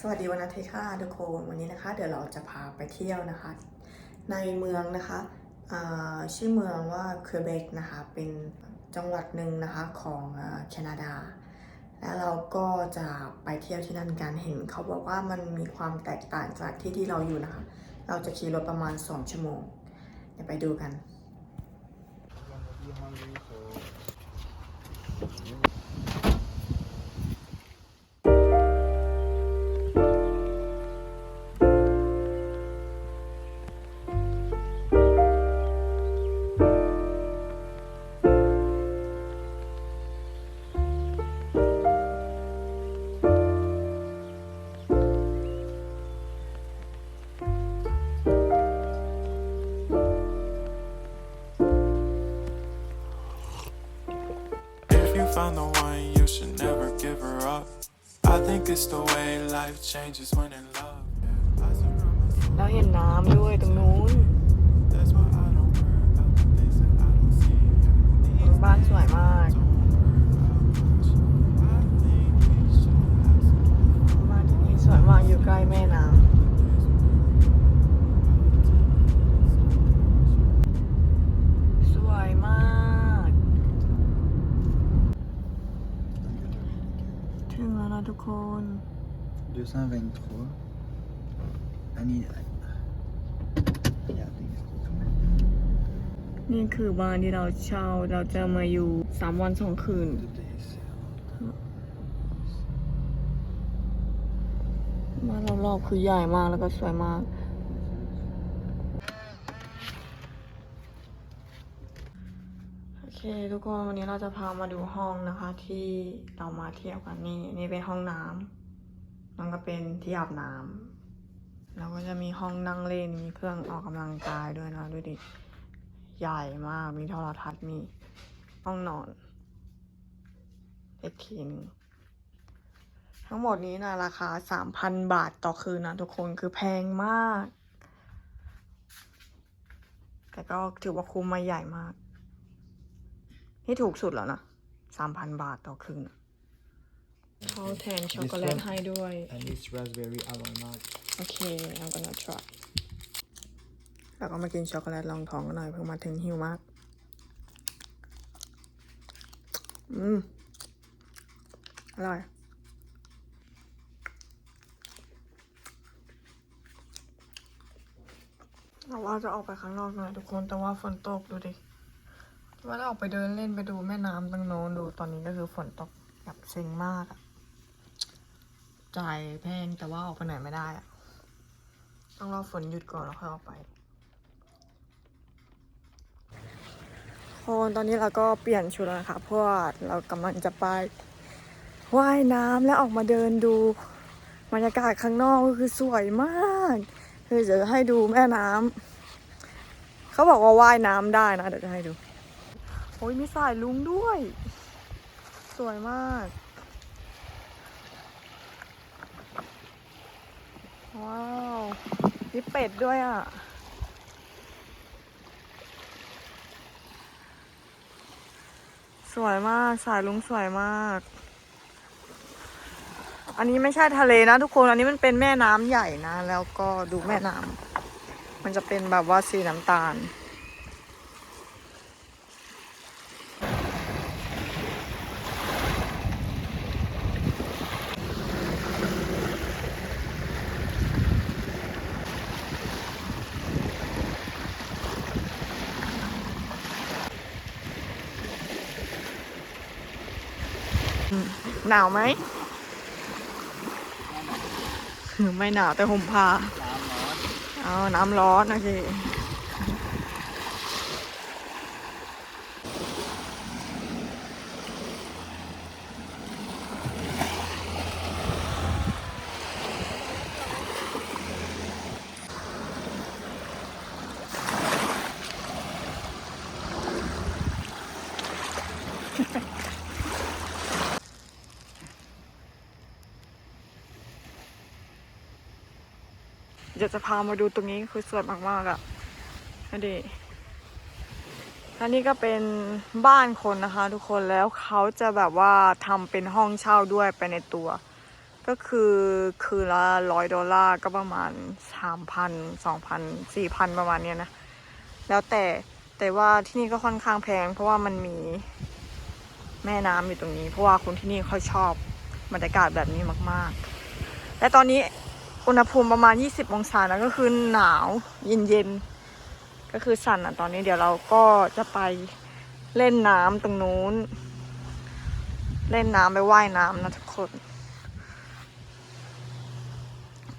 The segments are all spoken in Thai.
สวัสดีวันอาทิตย์ค่ะทุกคนวันนี้นะคะ เดี๋ยวเราจะพาไปเที่ยวนะคะ ในเมืองนะคะชื่อเมืองว่าเคร์เบกนะคะเป็นจังหวัดหนึ่งนะคะของแคนาดา แล้วเราก็จะไปเที่ยวที่นั่นกันเห็นเขาบอกว่ามันมีความแตกต่างจากที่ที่เราอยู่นะคะ เราจะขี่รถประมาณ 2 ชั่วโมงเดี๋ยวไปดูกัน found the one, you should never give her up. I think it's the way life changes when in love. Yeah, I surround myself. เราเห็นน้ำด้วยตรงนู้น นี่คือบ้านที่เราเช่าเราจะมาอยู่สามวันสองคืน บ้านรอบๆคือใหญ่มากแล้วก็สวยมาก โอเคทุกคนวันนี้เราจะพามาดูห้องนะคะ ที่เรามาเที่ยวกันนี่นี่เป็นห้องน้ำนั่นก็เป็นที่อาบน้ำแล้วก็จะมีห้องนั่งเล่น มีเครื่องออกกำลังกายด้วยนะดูดิ ใหญ่มาก มีโทรทัศน์ มีห้องนอน อีกทีหนึงทั้งหมดนี้นะราคาสามพันบาทต่อคืนนะทุกคนคือแพงมาก แต่ก็ถือว่าคุ้มมาใหญ่มาก นี่ถูกสุดแล้วนะสามพันบาทต่อคืนอะเขาแถมช็อกโกแลตให้ด้วย And this raspberry almond. โอเค I'm gonna try แล้วก็มากินช็อกโกแลตรองท้องกันหน่อยเพิ่งมาถึงหิวมาก อืม อร่อย เราว่าจะออกไปข้างนอกหน่อยทุกคน แต่ว่าฝนตกดูดิ ว่าจะออกไปเดินเล่นไปดูแม่น้ำตรงโน้นดู ตอนนี้ก็คือฝนตกแบบเซ็งมากอะจ่ายแพงแต่ว่าออกไปไหนไม่ได้อะต้องรอฝนหยุดก่อนแล้วค่อยออกไป คนตอนนี้เราก็เปลี่ยนชุดแล้วนะคะเพราะว่าเรากำลังจะไปว่ายน้ำแล้วออกมาเดินดูบรรยากาศข้างนอกก็คือสวยมากคือจะให้ดูแม่น้ำเขาบอกว่าว่ายน้ำได้นะเดี๋ยวจะให้ดูโอ้ยมีสายลุงด้วย สวยมาก ว้าวมีเป็ดด้วยอะ สวยมากสายลุงสวยมาก อันนี้ไม่ใช่ทะเลนะทุกคน อันนี้มันเป็นแม่น้ำใหญ่นะ แล้วก็ดูแม่น้ำมันจะเป็นแบบว่าสีน้ำตาล นาวไหม ไม่หนาวแต่ห่มผ้า เอาน้ำร้อนโอเค ดี๋ยวจะพามาดูตรงนี้คือสวยมากๆอะ่ะอดิอันนี้ก็เป็นบ้านคนนะคะ ทุกคนแล้วเขาจะแบบว่าทำเป็นห้องเช่าด้วยไปในตัว ก็คือคืนละร้อยดอลลาร์ก็ประมาณสามพันสองพันสี่พันประมาณเนี้ยนะ แล้วแต่แต่ว่าที่นี่ก็ค่อนข้างแพง เพราะว่ามันมีแม่น้ำอยู่ตรงนี้ เพราะว่าคนที่นี่เขาชอบบรรยากาศแบบนี้มาก ๆ และตอนนี้ อุณหภูมิประมาณ 20 องศานะก็คือหนาวเย็นๆก็คือสั่นอะตอนนี้เดี๋ยวเราก็จะไปเล่นน้ำตรงนู้น เล่นน้ำไปว่ายน้ำนะทุกคน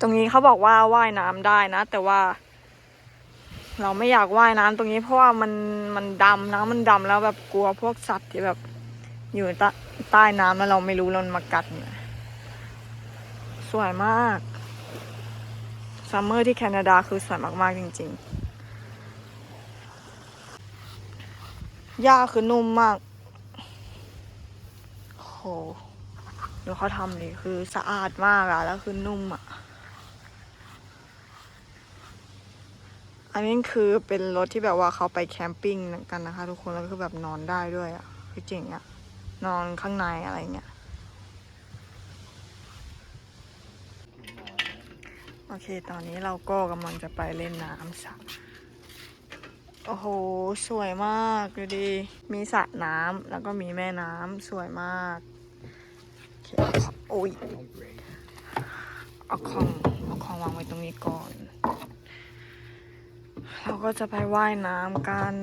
ตรงนี้เขาบอกว่าว่ายน้ำได้นะ แต่ว่า เราไม่อยากว่ายน้ำตรงนี้เพราะว่ามันมันดำน้ำมันดำแล้วแบบกลัวพวกสัตว์ที่แบบอยู่ใต้น้ำแล้วเราไม่รู้แล้วมันมากัด สวยมาก ซัมเมอร์ที่แคนาดาคือสวยมาก ๆ จริง ๆ หญ้าคือนุ่มมาก โหดูเขาทำดิคือสะอาดมากอะแล้วคือนุ่มอะอันนี้คือเป็นรถที่แบบว่าเขาไปแคมปิ้งกันนะคะ ทุกคนแล้วก็คือแบบนอนได้ด้วยอะ่ะคือเจ๋งอะนอนข้างในอะไรเงี้ย อเค ตอนนี้เราก็กำลังจะไปเล่นน้ำสระโอ้โห สวยมากดูดิมีสระน้ำแล้วก็มีแม่น้ำสวยมากโอ้ยเอาของเอาของวางไว้ตรงนี้ก่อน เราก็จะไปว่ายน้ำกัน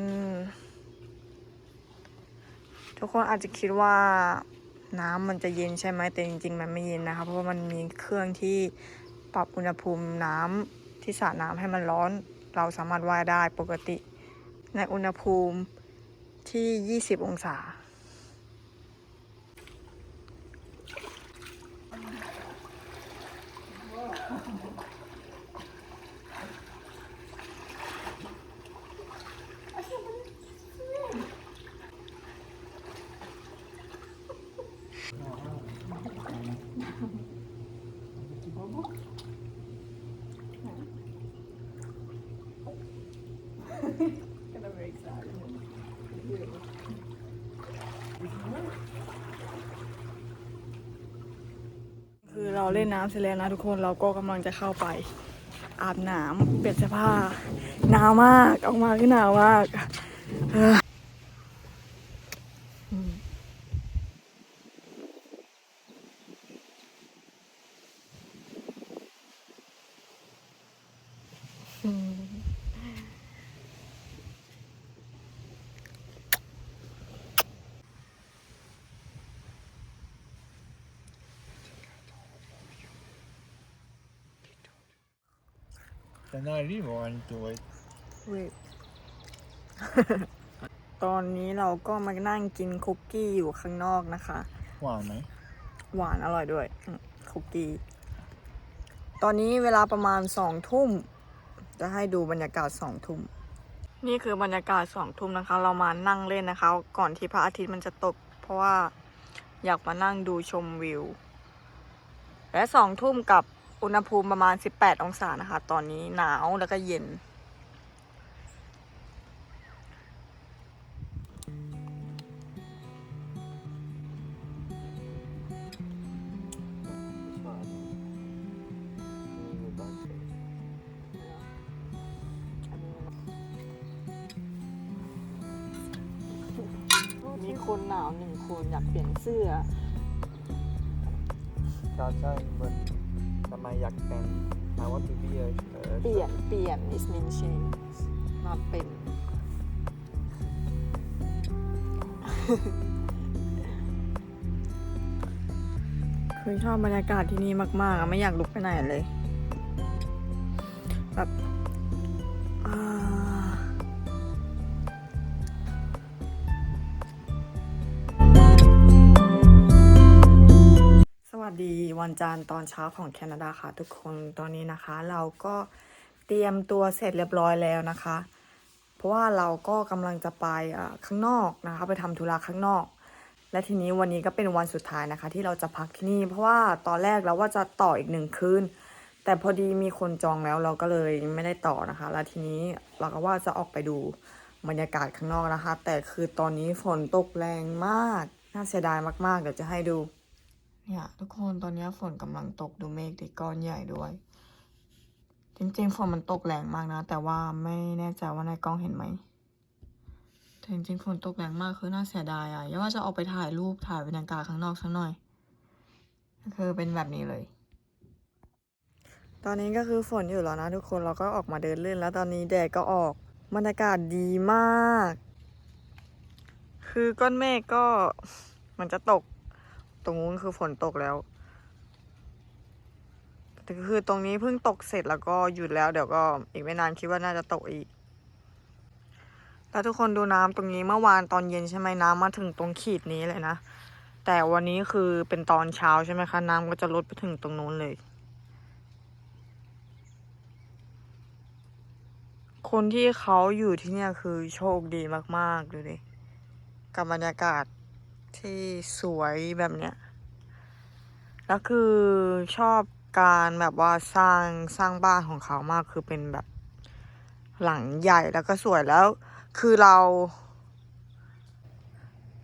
ทุกคนอาจจะคิดว่าน้ำมันจะเย็นใช่ไหมแต่จริงๆ มันไม่เย็นนะคะ เพราะว่ามันมีเครื่องที่ ปรับอุณหภูมิน้ำที่สระน้ำให้มันร้อน เราสามารถว่ายได้ปกติ ในอุณหภูมิที่ 20 องศา คือเราเล่นน้ำเสร็จแล้วนะทุกคนเราก็กำลังจะเข้าไป อาบน้ำเปลี่ยนเสื้อผ้าหนาวมากออกมาคือหนาวมากเออ Sen arrivo anche voi. เวทตอนนี้เราก็มานั่งกินคุกกี้อยู่ข้างนอกนะคะ Wow, ไหมหวานอร่อยด้วยอืมคุกกี้ ตอนนี้เวลาประมาณสองทุ่ม จะให้ดูบรรยากาศสองทุ่ม นี่คือบรรยากาศสองทุ่มนะคะ เรามานั่งเล่นนะคะ ก่อนที่พระอาทิตย์มันจะตก เพราะว่าอยากมานั่งดูชมวิว และสองทุ่มกับ อุณหภูมิประมาณ 18 องศานะคะ ตอนนี้หนาวแล้วก็เย็น เปลี่ยนเปลี่ยน is mean change not เป็น คือชอบบรรยากาศที่นี่มากๆอะไม่อยากลุกไปไหนเลย แบบอ่าสวัสดีวันจันทร์ตอนเช้าของแคนาดาค่ะทุกคนตอนนี้นะคะ เราก็ เตรียมตัวเสร็จเรียบร้อยแล้วนะคะ เพราะว่าเราก็กำลังจะไปข้างนอกนะคะ ไปทำธุระข้างนอก และทีนี้วันนี้ก็เป็นวันสุดท้ายนะคะ ที่เราจะพักที่นี่เพราะว่าตอนแรกเราว่าจะต่ออีกหนึ่งคืนแต่พอดีมีคนจองแล้วเราก็เลยไม่ได้ต่อนะคะ แล้วทีนี้เราก็ว่าจะออกไปดูบรรยากาศข้างนอกนะคะ แต่คือตอนนี้ฝนตกแรงมาก น่าเสียดายมากๆ เดี๋ยวจะให้ดู เนี่ยทุกคนตอนนี้ฝนกำลังตกดูเมฆติดก้อนใหญ่ด้วย จริงๆฝนมันตกแรงมากนะ แต่ว่าไม่แน่ใจว่าในกล้องเห็นไหมแต่จริงๆฝนตกแรงมากคือน่าเสียดายอะอย่าว่าจะออกไปถ่ายรูปถ่ายบรรยากาศข้างนอกสักหน่อยคือเป็นแบบนี้เลย ตอนนี้ก็คือฝนอยู่แล้วนะทุกคนเราก็ออกมาเดินเล่น แล้วตอนนี้แดดก็ออกบรรยากาศดีมาก คือก้อนเมฆก็มันจะตก ตรงนู้นคือฝนตกแล้ว คือตรงนี้เพิ่งตกเสร็จแล้วก็หยุดแล้วเดี๋ยวก็อีกไม่นานคิดว่าน่าจะตกอีก แล้วทุกคนดูน้ำตรงนี้เมื่อวานตอนเย็นใช่ไหมน้ำมาถึงตรงขีดนี้เลยนะ แต่วันนี้คือเป็นตอนเช้าใช่ไหมคะ น้ำก็จะลดไปถึงตรงนู้นเลย คนที่เขาอยู่ที่เนี่ยคือโชคดีมากๆดูดิกับบรรยากาศที่สวยแบบเนี้ยแล้วคือชอบ การแบบว่าสร้างสร้างบ้านของเขามากคือเป็นแบบหลังใหญ่แล้วก็สวยแล้ว คือเรา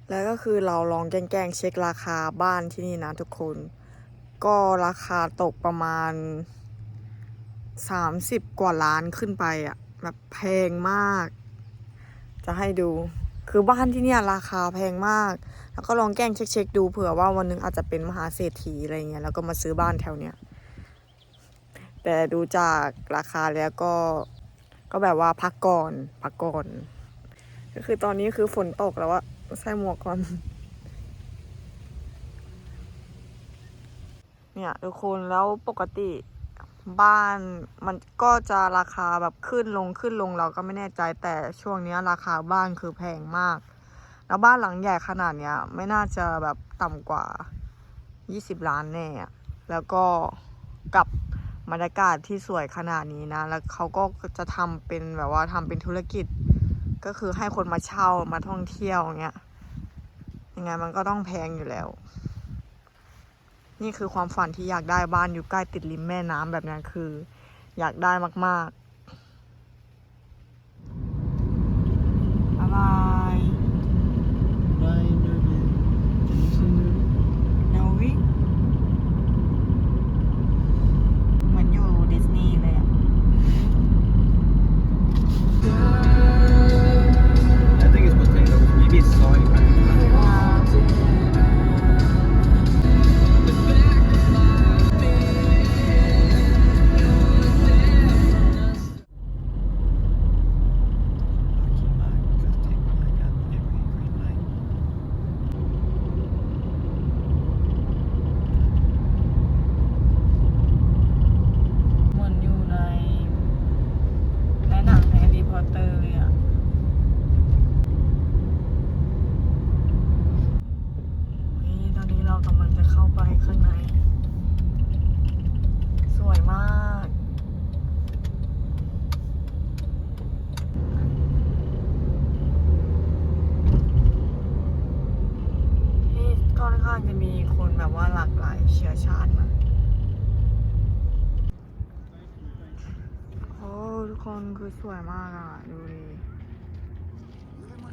แล้วก็คือเราลองแกล้งเช็คราคาบ้านที่นี่นะทุกคน ก็ราคาตกประมาณสามสิบกว่าล้านขึ้นไปอะ่ะแบบแพงมาก จะให้ดู คือบ้านที่เนี่ยราคาแพงมาก แล้วก็ลองแกล้งเช็คๆดูเผื่อว่าวันหนึงอาจจะเป็นมหาเศรษฐีอะไรเงี้ยแล้วก็มาซื้อบ้านแถวเนี้ย แต่ดูจากราคาแล้วก็ ก็แบบว่าพักก่อนพักก่อน ก็คือตอนนี้คือฝนตกแล้วอะใส่หมวกก่อน เนี่ยทุกคนแล้วปกติบ้านมันก็จะราคาแบบขึ้นลงขึ้นลงเราก็ไม่แน่ใจแต่ช่วงนี้ราคาบ้านคือแพงมาก แล้วบ้านหลังใหญ่ขนาดเนี้ยไม่น่าจะแบบต่ำกว่า 20 ล้านแน่แล้วก็กับ บรรยากาศที่สวยขนาดนี้นะ แล้วเขาก็จะทำเป็นแบบว่าทำเป็นธุรกิจ ก็คือให้คนมาเช่ามาท่องเที่ยวเงี้ยยังไงมันก็ต้องแพงอยู่แล้ว นี่คือความฝันที่อยากได้บ้านอยู่ใกล้ติดริมแม่น้ำแบบนี้คือ อยากได้มากๆบ๊ายบาย วยมากอะดูดิ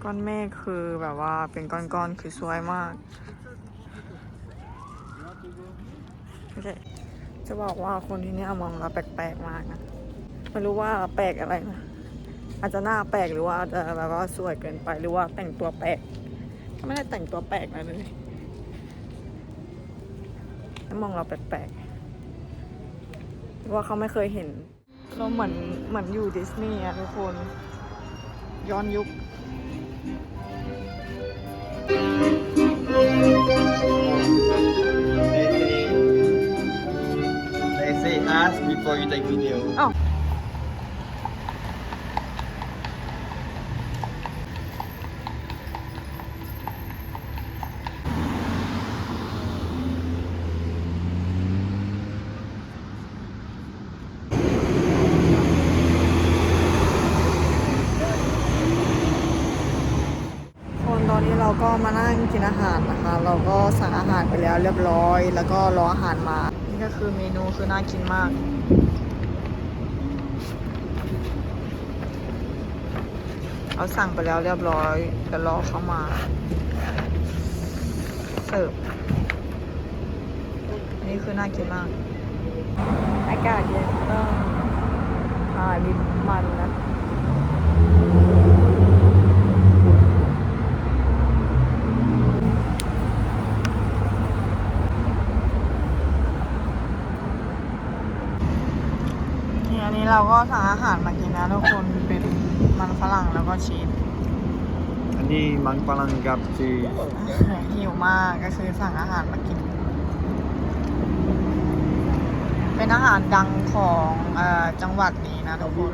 ก้อนเมฆคือแบบว่าเป็นก้อนๆคือสวยมากโอเคจะบอกว่าคนที่นี่มองเราแปลกๆมากนะไม่รู้ว่าแปลกอะไรนะอาจจะหน้าแปลกหรือว่าอาจจะแบบว่าสวยเกินไปหรือว่าแต่งตัวแปลกก็ไม่ได้แต่งตัวแปลกอะเลยมองเราแปลกๆว่าเขาไม่เคยเห็น เราเหมือนเหมือนอยู่ดิสนีย์อะทุกคน ย้อนยุค They say, they say ask before you take video. อ้าวคนตอนนี้เราก็มานั่งกินอาหารนะคะ เราก็สั่งอาหารไปแล้วเรียบร้อย แล้วก็รออาหารมา นี่ก็คือเมนูคือน่ากินมากเราสั่งไปแล้วเรียบร้อยเดี๋ยวรอเข้ามา เสิร์ฟนี่คือน่ากินมาก อากาศเย็นต้องอ่าลิปมันนะ นนี้เราก็สั่งอาหารมากินนะทุกคนเป็นมันฝรั่งแล้วก็ชีสอันนี้มันฝรั่งกับชีสหิวมากก็คือสั่งอาหารมากิน เป็นอาหารดังของเออจังหวัดนี้นะทุกคน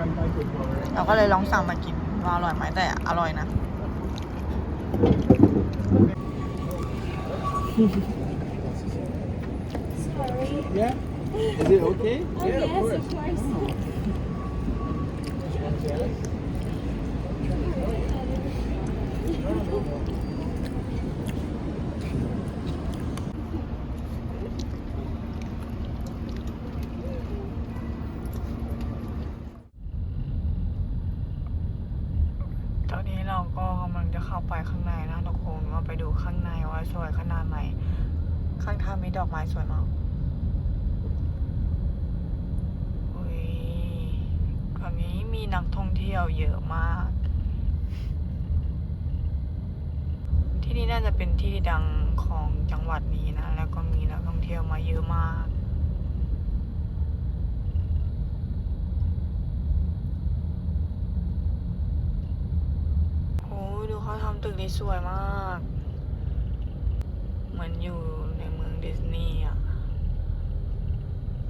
เราก็เลยลองสั่งมากินว่าอร่อยไหมแต่อร่อยนะ Yeah Is it okay Oh, yes, of course. ตอนนี้เราก็กำลังจะเข้าไปข้างในนะทุกคนว่าไปดูข้างในว่า สวยขนาดไหน ข้างทางมีดอกไม้สวยมากอุ้ยตอนนี้มีนักท่องเที่ยวเยอะมาก ที่นี่น่าจะเป็นที่ดังของจังหวัดนี้นะ แล้วก็มีนักท่องเที่ยวมาเยอะมากโอ้ยดูเขาทำตึกนี้สวยมาก มือนอยู่ในเมืองดิสนีย์อะ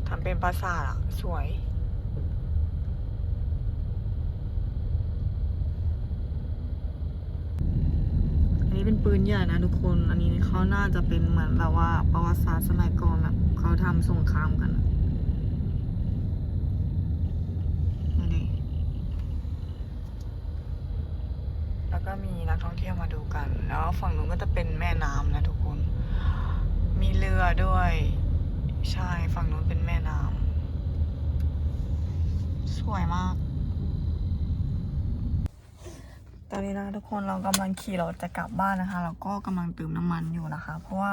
ทำเป็นปราสาทอะสวย อันนี้เป็นปืนใหญ่นะทุกคน อันนี้เขาน่าจะเป็นเหมือนแบบว่าประวัติศาสตร์สมัยก่อนแบบเขาทำสงครามกันอะดูดิ แล้วก็มีนักท่องเที่ยวมาดูกัน แล้วฝั่งนู้นก็จะเป็นแม่น้ำนะทุกคน มีเรือด้วย ใช่ฝั่งนู้นเป็นแม่น้ำสวยมาก ตอนนี้นะทุกคนเรากำลังขี่รถจะกลับบ้านนะคะ เราก็กำลังเติมน้ำมันอยู่นะคะ เพราะว่า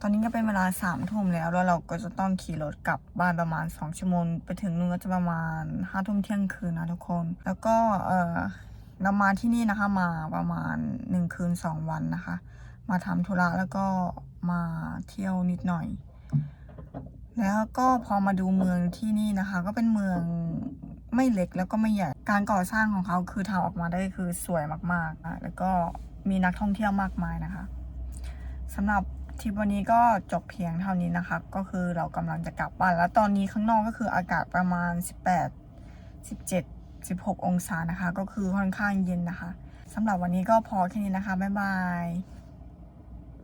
ตอนนี้ก็เป็นเวลาสามทุ่มแล้วแล้วเราก็จะต้องขี่รถกลับบ้านประมาณสองชั่วโมงไปถึงนู่นก็จะประมาณห้าทุ่มเที่ยงคืนนะทุกคน แล้วก็เออ เรามาที่นี่นะคะ มาประมาณหนึ่งคืนสองวันนะคะ มาทำธุระแล้วก็มาเที่ยวนิดหน่อย แล้วก็พอมาดูเมืองที่นี่นะคะ ก็เป็นเมืองไม่เล็กแล้วก็ไม่ใหญ่ การก่อสร้างของเขาคือทำออกมาได้คือสวยมากๆ แล้วก็มีนักท่องเที่ยวมากมายนะคะสำหรับทริปวันนี้ก็จบเพียงเท่านี้นะคะ ก็คือเรากำลังจะกลับบ้านแล้วตอนนี้ข้างนอกก็คืออากาศประมาณ 18 17 16 องศานะคะ ก็คือค่อนข้างเย็นนะคะสำหรับวันนี้ก็พอแค่นี้นะคะ บ๊ายบาย